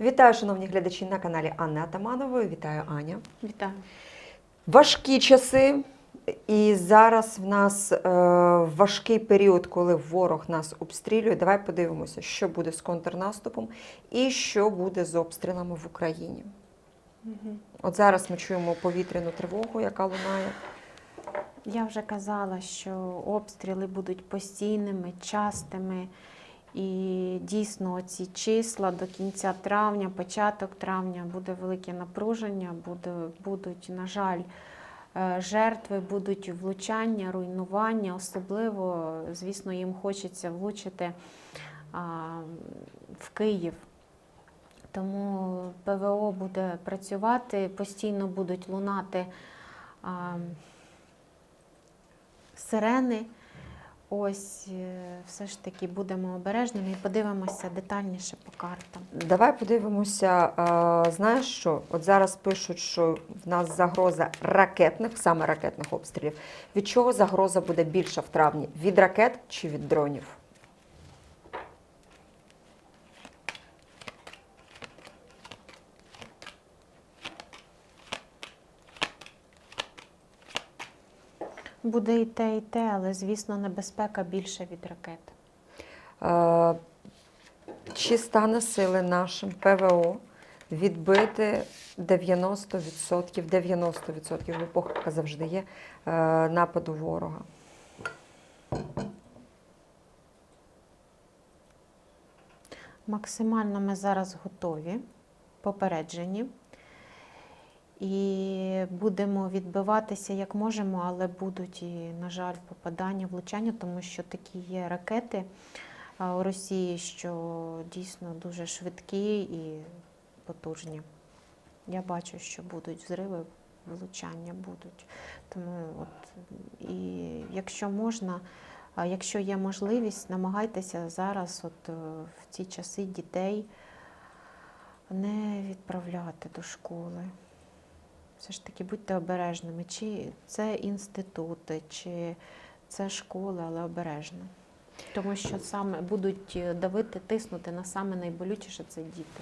Вітаю, шановні глядачі на каналі Анни Атаманової. Вітаю Аня. Вітаю. Важкі часи, і зараз в нас е, важкий період, коли ворог нас обстрілює. Давай подивимося, що буде з контрнаступом і що буде з обстрілами в Україні. От зараз ми чуємо повітряну тривогу, яка лунає. Я вже казала, що обстріли будуть постійними, частими. І дійсно ці числа до кінця травня, початок травня буде велике напруження, буде, будуть, на жаль, е, жертви, будуть влучання, руйнування. Особливо, звісно, їм хочеться влучити а, в Київ. Тому ПВО буде працювати, постійно будуть лунати а, сирени. Ось е, все ж таки будемо обережними і подивимося детальніше по картам. Давай подивимося. знаєш що? От зараз пишуть, що в нас загроза ракетних, саме ракетних обстрілів. Від чого загроза буде більша в травні? Від ракет чи від дронів? Буде і те, і те, але звісно, небезпека більше від ракет. Е, Чи стане сили нашим ПВО відбити 90%, 90%, бо завжди є, е, нападу ворога? Максимально ми зараз готові, попереджені. І будемо відбиватися як можемо, але будуть і, на жаль, попадання, влучання, тому що такі є ракети у Росії, що дійсно дуже швидкі і потужні. Я бачу, що будуть взриви, влучання будуть. Тому от, і якщо можна, якщо є можливість, намагайтеся зараз, от е, в ці часи дітей не відправляти до школи. Все ж таки будьте обережними. Чи це інститути, чи це школи, але обережно. Тому що саме будуть е, давити, тиснути на саме найболючіше це діти.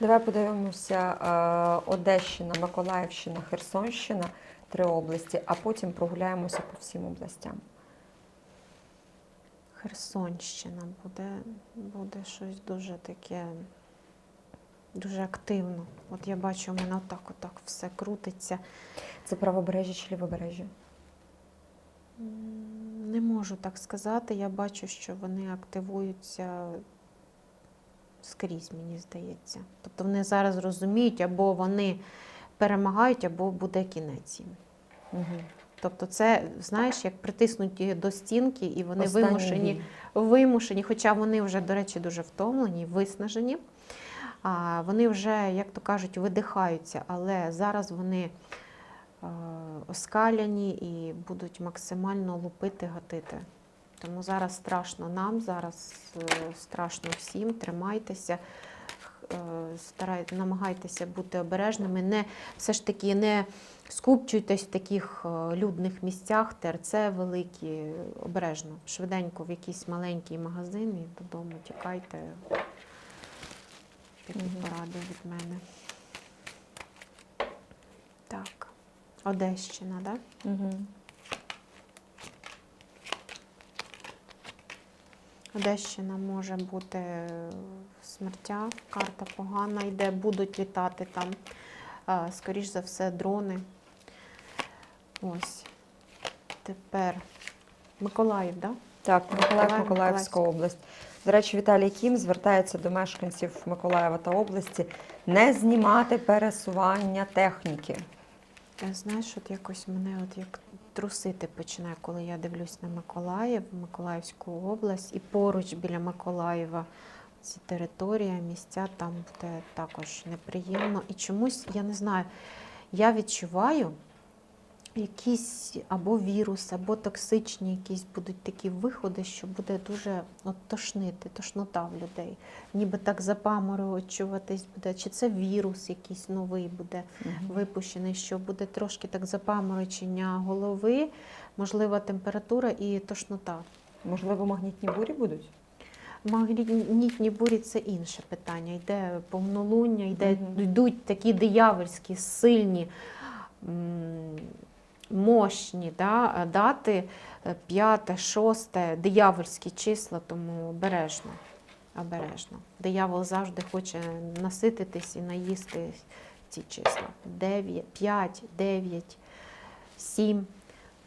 Давай подивимося е, Одещина, Миколаївщина, Херсонщина, три області, а потім прогуляємося по всім областям. Херсонщина буде, буде щось дуже таке, дуже активно. От я бачу, у мене отак, отак все крутиться. Це правобережжя чи лівобережжя? Не можу так сказати. Я бачу, що вони активуються скрізь, мені здається. Тобто вони зараз розуміють, або вони перемагають, або буде кінець їм. Угу. Тобто, це, знаєш, як притиснуті до стінки, і вони вимушені, вимушені, хоча вони вже, до речі, дуже втомлені, виснажені. Вони вже, як то кажуть, видихаються, але зараз вони е, оскаляні і будуть максимально лупити, гатити. Тому зараз страшно нам, зараз е, страшно всім. Тримайтеся, е, старай, намагайтеся бути обережними. Не, все ж таки не скупчуйтесь в таких людних місцях, ТРЦ великі, обережно, швиденько в якийсь маленький магазин і додому тікайте. Такі Мгм. поради від мене. Так. Одещина, так? Да? Угу. Одещина може бути в смертях, карта погана йде, будуть літати там, скоріш за все, дрони. Ось. Тепер Миколаїв, так? Да? Так, Миколаїв, Миколаївська область. До речі, Віталій Кім звертається до мешканців Миколаєва та області не знімати пересування техніки. Е, Знаєш, от якось мене от як трусити починає, коли я дивлюсь на Миколаїв, Миколаївську область, і поруч біля Миколаєва ці територія, місця там буде також неприємно. І чомусь, я не знаю, я відчуваю якісь або вірус, або токсичні якісь будуть такі виходи, що буде дуже от, тошнити, тошнота в людей. Ніби так запаморочуватись буде. Чи це вірус якийсь новий буде? випущений, що буде трошки так запаморочення голови, можлива температура і тошнота. Можливо, магнітні бурі будуть? Магнітні бурі це інше питання. Йде повнолуння, йде, йдуть такі диявольські, сильні, мощні да, дати 5, 6, диявольські числа, тому обережно. Обережно. Диявол завжди хоче насититись і наїсти ці числа. 9, 5, 9, 7,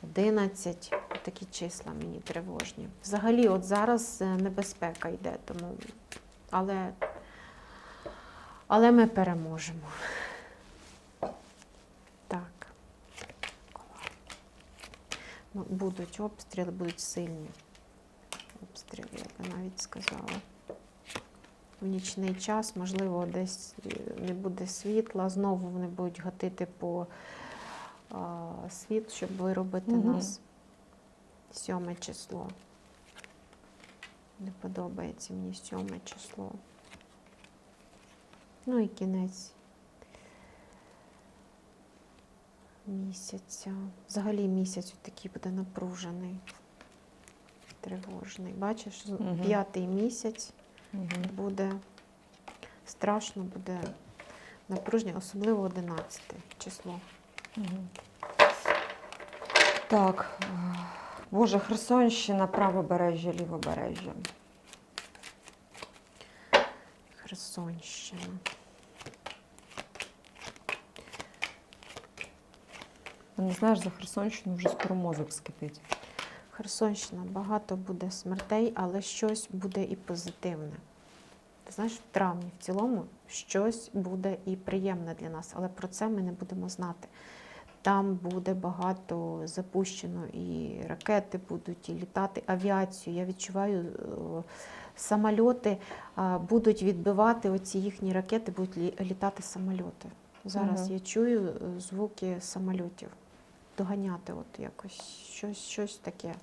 11. Такі числа мені тривожні. Взагалі, от зараз е, небезпека йде, тому але, але ми переможемо. Так. Ну, Будуть обстріли, будуть сильні обстріли, я би навіть сказала. В нічний час, можливо, десь е, не буде світла, знову вони будуть гатити по а, світ, щоб виробити Мгм. нас. Сьоме число. Не подобається мені сьоме число. Ну і кінець місяця. Взагалі місяць такий буде напружений, тривожний. Бачиш, Мгм. п'ятий місяць Мгм. буде страшно, буде напруження, особливо 11 число. Мгм. Так. Боже, Херсонщина, правобережжя, лівобережжя. Херсонщина. Не знаєш, за Херсонщину вже скоро мозок скипить. Херсонщина багато буде смертей, але щось буде і позитивне. Ти знаєш, в травні в цілому щось буде і приємне для нас, але про це ми не будемо знати. Там буде багато запущено, і ракети будуть і літати, авіацію. Я відчуваю, е, самольоти будуть відбивати оці їхні ракети, будуть літати самольоти. Зараз Мгм. я чую е, звуки самольотів. Доганяти, от якось щось, щось таке.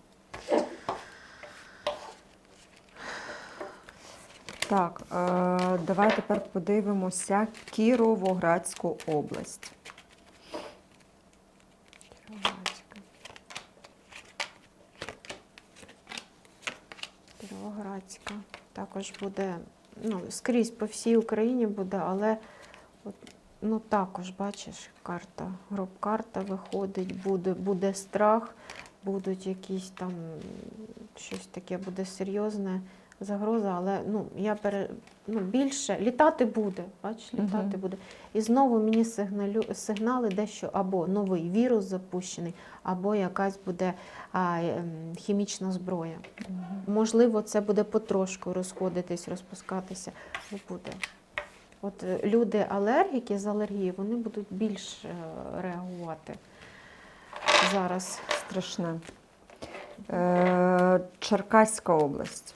Так, е, давай тепер подивимося Кіровоградську область. Кіровоградська. Кіровоградська. Також буде, ну, скрізь по всій Україні буде, але от, ну, також, бачиш, карта, гроб-карта виходить, буде, буде страх, будуть якісь там щось таке буде серйозне. Загроза, але ну, я пере, ну, більше літати буде, бачиш, літати Мгм. буде. І знову мені сигналю, сигнали дещо або новий вірус запущений, або якась буде а, ем, хімічна зброя. Можливо, це буде потрошку розходитись, розпускатися, але буде. От е, люди алергіки з алергії, вони будуть більш е, реагувати зараз. Страшне. Е, Черкаська область.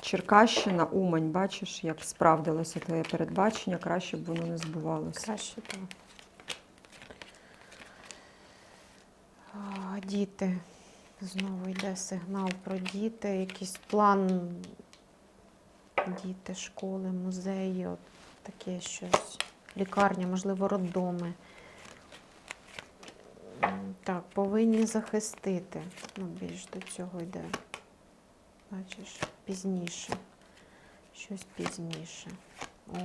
Черкащина, Умань, бачиш, як справдилося твоє передбачення, краще б воно не збувалося. Краще так. Діти. Знову йде сигнал про діти, якийсь план діти, школи, музеї, от таке щось. Лікарня, можливо, роддоми. Так, повинні захистити. Ну, більш до цього йде. Бачиш, пізніше. Щось пізніше. О,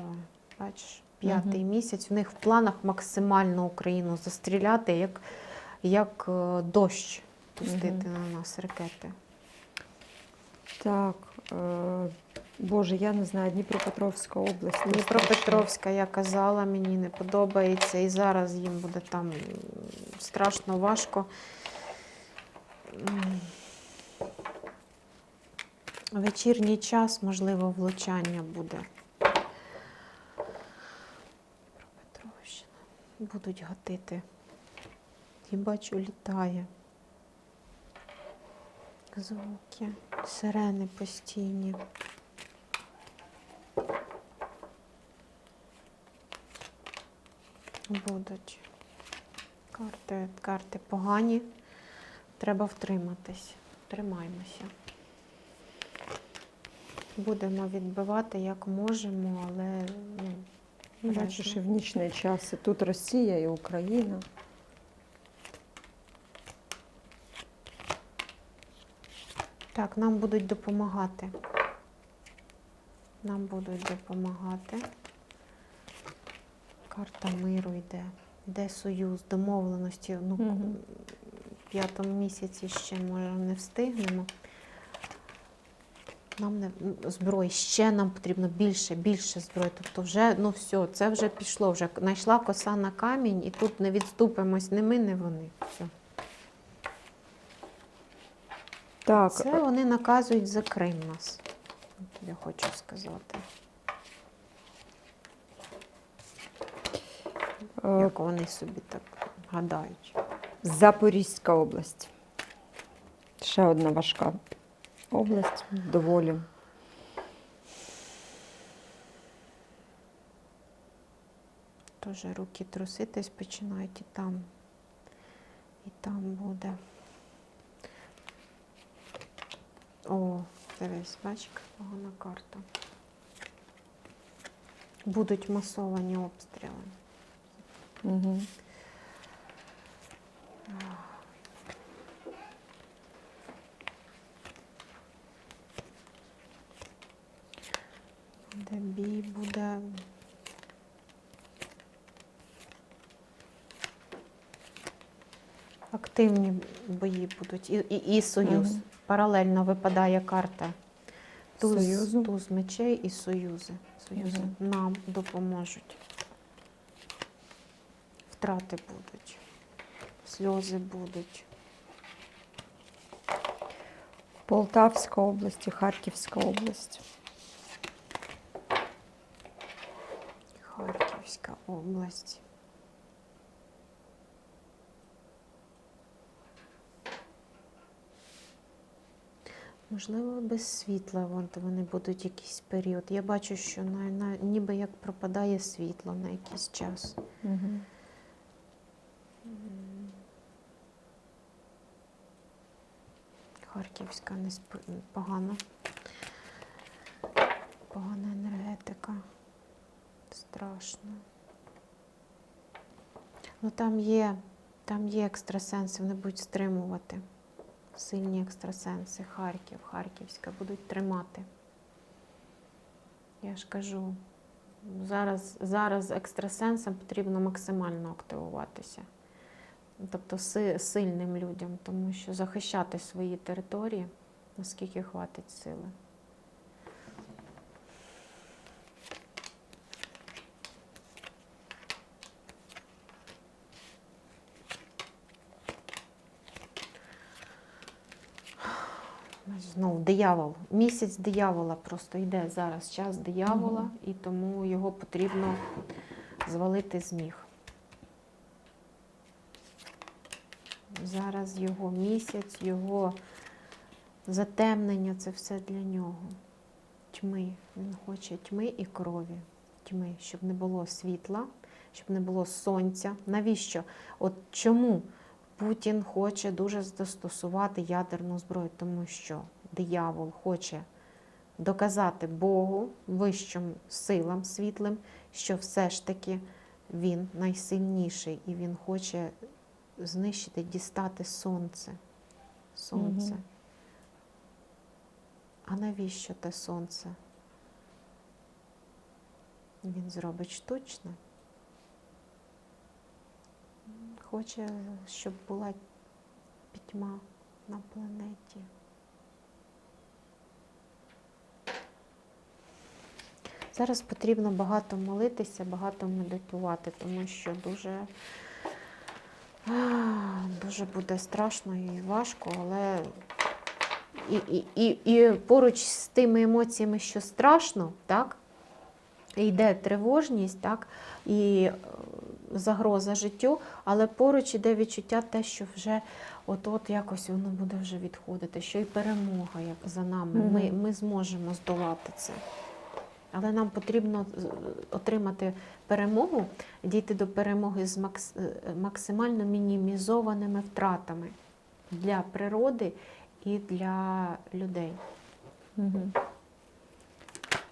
бачиш, п'ятий місяць. В них в планах максимально Україну застріляти, як, як е, дощ пустити Мгм. на нас ракети. Так, е, Боже, я не знаю, Дніпропетровська область. Дніпропетровська, я казала, мені не подобається, і зараз їм буде там страшно важко. Вечірній час, можливо, влучання буде. Дніпропетровщина. Будуть гатити. І бачу, літає. Звуки, сирени постійні. Будуть. Карти, карти погані. Треба втриматись. Тримаймося. Будемо відбивати як можемо, але Ну, Бачиш, і в нічний час і тут Росія, і Україна. Так, нам будуть допомагати. Нам будуть допомагати. Карта миру йде. Йде союз, домовленості. Ну, в п'ятому місяці ще може не встигнемо. Нам не зброї, ще нам потрібно більше, більше зброї. Тобто вже, ну все, це вже пішло. Вже знайшла коса на камінь, і тут не відступимось не ми, не вони. Все. Так, Це вони наказують за Крим нас. От Я хочу сказати. Як вони собі так гадають. Запорізька область. Ще одна важка область, доволі. Теж руки труситись починають і там. І там буде. О, дивись, бач, яка погана карта. Будуть масовані обстріли. Угу. Де бій буде. Активні бої будуть. І, і, і союз. Мгм. Паралельно випадає карта. Туз, Союзу. туз мечей і союзи. Союзи Мгм. нам допоможуть. Втрати будуть, сльози будуть. Полтавська область і Харківська область. Харківська область. Можливо, без світла вони будуть якийсь період. Я бачу, що на, на, ніби як пропадає світло на якийсь час. Угу. Харківська несп... погана. Погана енергетика. Страшно. Ну там є, там є екстрасенси, вони будуть стримувати. Сильні екстрасенси. Харків, Харківська будуть тримати. Я ж кажу, зараз, зараз екстрасенсам потрібно максимально активуватися. Тобто сильним людям, тому що захищати свої території, наскільки хватить сили. Знову диявол. Місяць диявола просто йде зараз час диявола, Мгм. і тому його потрібно звалити з ніг. Зараз його місяць, його затемнення це все для нього. Тьми. Він хоче тьми і крові. Тьми, щоб не було світла, щоб не було сонця. Навіщо? От чому Путін хоче дуже застосувати ядерну зброю? Тому що диявол хоче доказати Богу, вищим силам світлим, що все ж таки він найсильніший і він хоче знищити, дістати сонце. Сонце. Мгм. А навіщо те сонце? Він зробить штучне. Хоче, щоб була пітьма на планеті. Зараз потрібно багато молитися, багато медитувати, тому що дуже, дуже буде страшно і важко, але і, і, і, і поруч з тими емоціями, що страшно, так, йде тривожність, так, і е, загроза життю, але поруч іде відчуття те, що вже от-от якось воно буде вже відходити, що і перемога як за нами. Ми, ми зможемо здолати це. Але нам потрібно отримати перемогу, дійти до перемоги з е, максимально мінімізованими втратами для природи і для людей. Угу.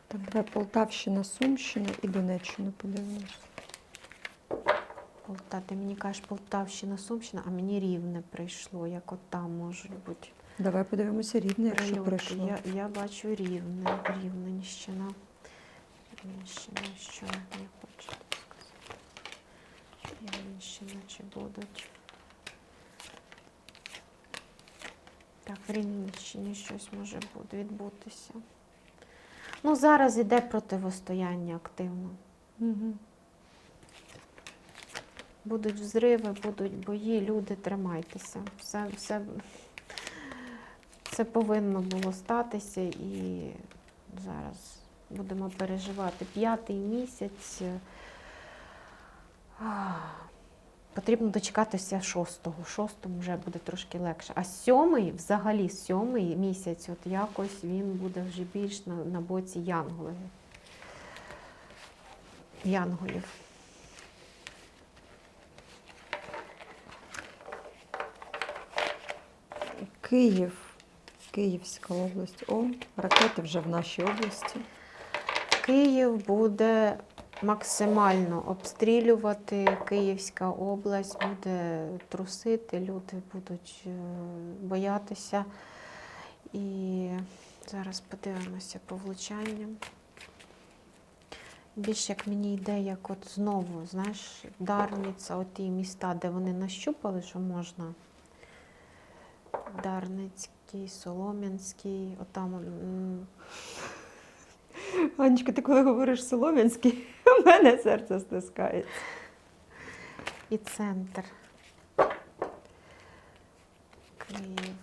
Так, давай Полтавщина, Сумщина і Донеччина подивимось. Полта, ти мені кажеш Полтавщина, Сумщина, а мені рівне прийшло, як от там можуть бути. Давай подивимося рідне, якщо прийшло. Я, я бачу рівне, Рівненщина. Рівненщина, що я хочу сказати. Рівненщина чи будуть. Так, в Рівненщині щось може бути, відбутися. Ну, зараз іде противостояння активно. Угу. Будуть взриви, будуть бої, люди, тримайтеся. Все, все, це повинно було статися і зараз будемо переживати. П'ятий місяць. Потрібно дочекатися шостого. Шостому вже буде трошки легше. А сьомий, взагалі, сьомий місяць, от якось він буде вже більш на, на боці янголів. Янголів. Київ, Київська область. О, ракети вже в нашій області. Київ буде максимально обстрілювати, Київська область буде трусити, люди будуть е, боятися. І зараз подивимося по влучанням. Більш як мені йде, як от знову, знаєш, Дарниця, оті міста, де вони нащупали, що можна. Дарницький, Солом'янський, отам м, Анечка, ти коли говориш Солом'янський, у мене серце стискається. і центр. Київ.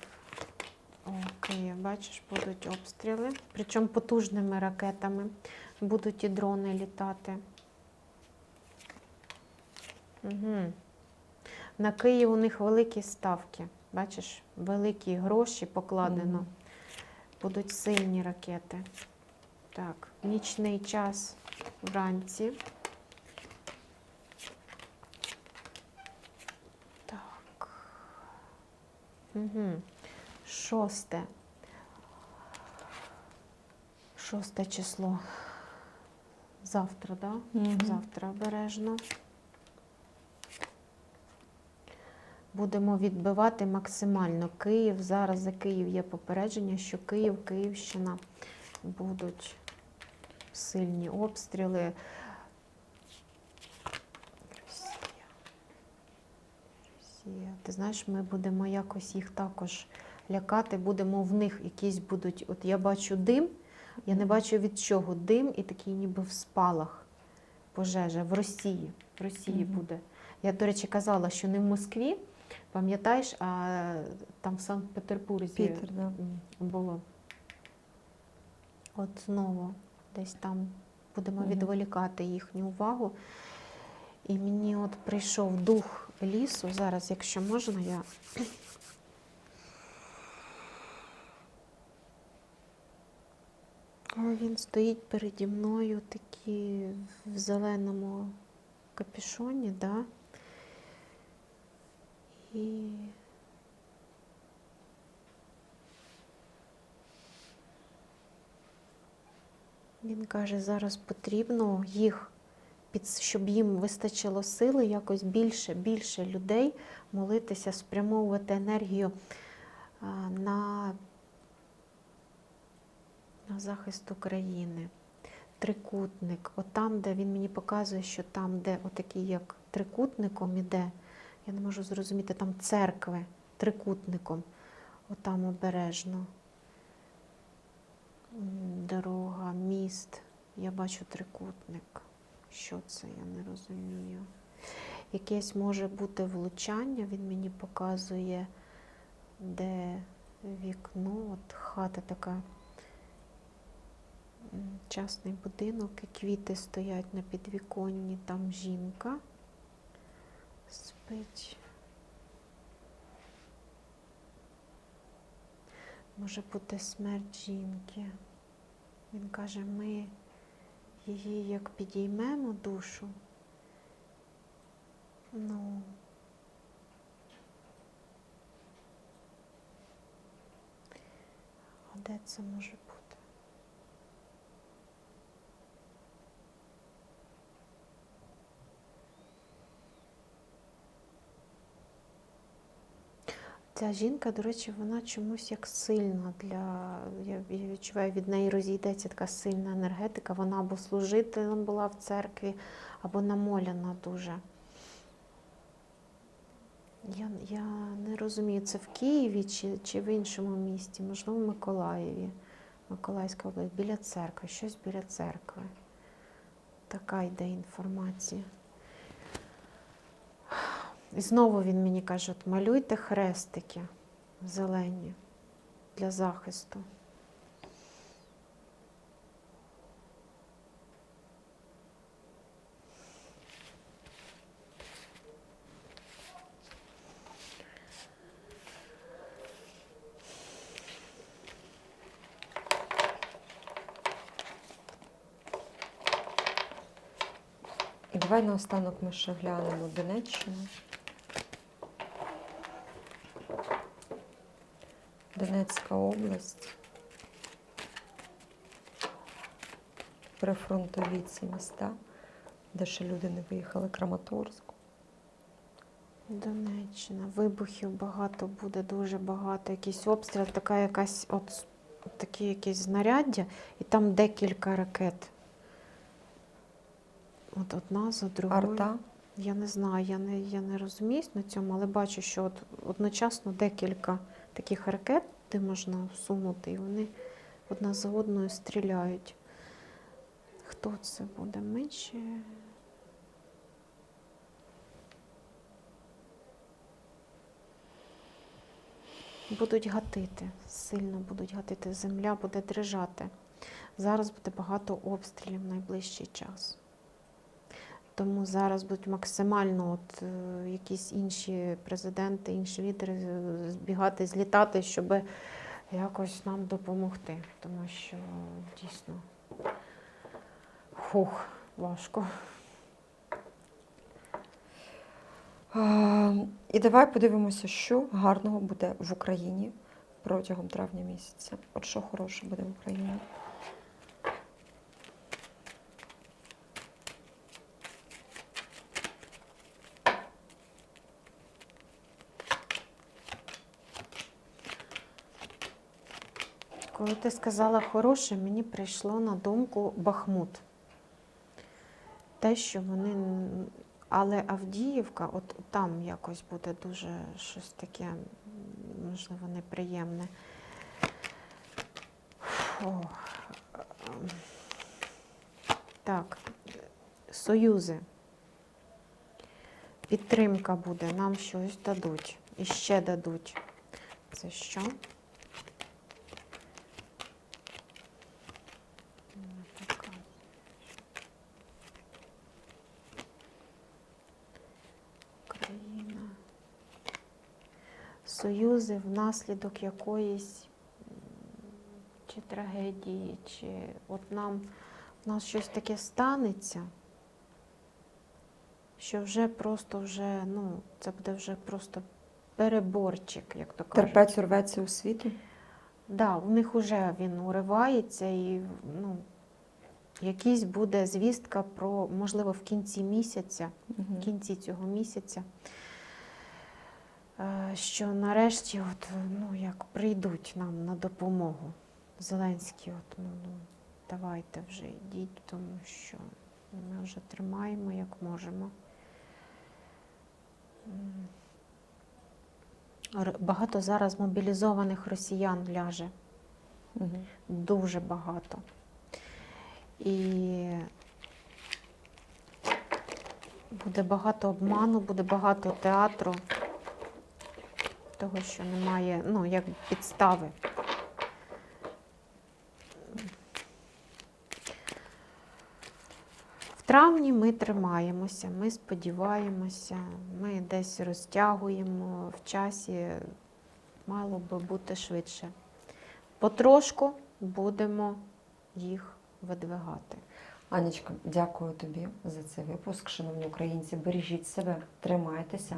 О, Київ, бачиш, будуть обстріли. Причому потужними ракетами будуть і дрони літати. Угу. На Київ у них великі ставки. Бачиш, великі гроші покладено. Будуть сильні ракети. Так, нічний час вранці. Так. Угу. Шосте. Шосте число. Завтра? Да? Мгм. Завтра обережно. Будемо відбивати максимально Київ. Зараз за Київ є попередження, що Київ, Київщина будуть сильні обстріли. Росія. Росія. Ти знаєш, ми будемо якось їх також лякати, будемо в них якісь будуть. От я бачу дим, я не бачу від чого дим і такий ніби в спалах пожежа в Росії. В Росії Мгм. буде. Я, до речі, казала, що не в Москві, пам'ятаєш, а там в Санкт-Петербурзі Пітер, да. було. От знову десь там будемо відволікати їхню увагу. І мені от прийшов дух лісу. Зараз, якщо можна, я. О, він стоїть переді мною такий в зеленому капюшоні, да? І Він каже, зараз потрібно їх, щоб їм вистачило сили якось більше, більше людей молитися, спрямовувати енергію на, на захист України. Трикутник, от там, де він мені показує, що там, де отакий як трикутником іде, я не можу зрозуміти, там церкви трикутником, отам обережно. Дорога, міст. Я бачу трикутник. Що це, я не розумію. Якесь може бути влучання, він мені показує, де вікно, от хата така. Частний будинок, і квіти стоять на підвіконні, там жінка спить. Може бути смерть жінки. Він каже, ми її як підіймемо душу. Ну. А де це може бути? Ця жінка, до речі, вона чомусь як сильна для. Я, відчуваю, від неї розійдеться така сильна енергетика. Вона або служителем була в церкві, або намоляна дуже. Я, я не розумію, це в Києві чи, чи в іншому місті, можливо, в Миколаєві, Миколаївська область, біля церкви, щось біля церкви. Така йде інформація. І знову він мені каже: от малюйте хрестики зелені для захисту. Давай наостанок ми ще глянемо Донеччину. Донецька область. Прифронтові ці міста, де ще люди не виїхали, Краматорськ. Донеччина, вибухів багато буде, дуже багато. Якийсь обстріл, така якась от, от такі якісь знаряддя, і там декілька ракет. От одна за другою. Арта. Я не знаю, я не, я не розуміюсь на цьому, але бачу, що от одночасно декілька таких ракет, де можна всунути, і вони одна за одною стріляють. Хто це буде? Чи будуть гатити, сильно будуть гатити, земля буде дрижати. Зараз буде багато обстрілів в найближчий час. Тому зараз будуть максимально от, е, якісь інші президенти, інші лідери е, збігати, злітати, щоб якось нам допомогти. Тому що дійсно хух, важко. І давай подивимося, що гарного буде в Україні протягом травня місяця. От що хороше буде в Україні. Коли ти сказала хороше, мені прийшло на думку Бахмут. Те, що вони. Але Авдіївка, от там якось буде дуже щось таке, можливо, неприємне. Фу. Так, союзи. Підтримка буде, нам щось дадуть. І ще дадуть. Це що? Не така. Україна. Союзи внаслідок якоїсь чи трагедії, чи от нам в нас щось таке станеться, що вже просто вже, ну, це буде вже просто переборчик, як то кажуть. Терпець урветься у світі. Да, у них вже він уривається і ну, якийсь буде звістка про, можливо, в кінці місяця, в кінці цього місяця, що нарешті от, ну, як прийдуть нам на допомогу. Зеленський, от, ну, ну, давайте вже йдіть, тому що ми вже тримаємо як можемо. Багато зараз мобілізованих росіян ляже. Мгм. Дуже багато. І буде багато обману, буде багато театру, того, що немає, ну, як підстави. В травні ми тримаємося, ми сподіваємося, ми десь розтягуємо в часі, мало би бути швидше. Потрошку будемо їх видвигати. Анічка, дякую тобі за цей випуск. Шановні українці, бережіть себе, тримайтеся,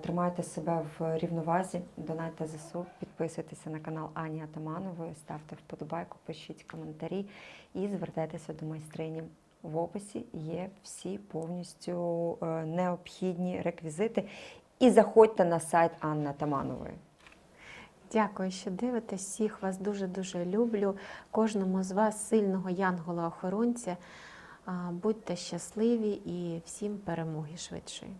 тримайте себе в рівновазі, донайте ЗСУ, підписуйтеся на канал Ані Атаманової, ставте вподобайку, пишіть коментарі і звертайтеся до майстрині. В описі є всі повністю е, необхідні реквізити. І заходьте на сайт Анни Таманової. Дякую, що дивитесь. Всіх вас дуже-дуже люблю. Кожному з вас сильного янгола-охоронця. Будьте щасливі і всім перемоги швидшої.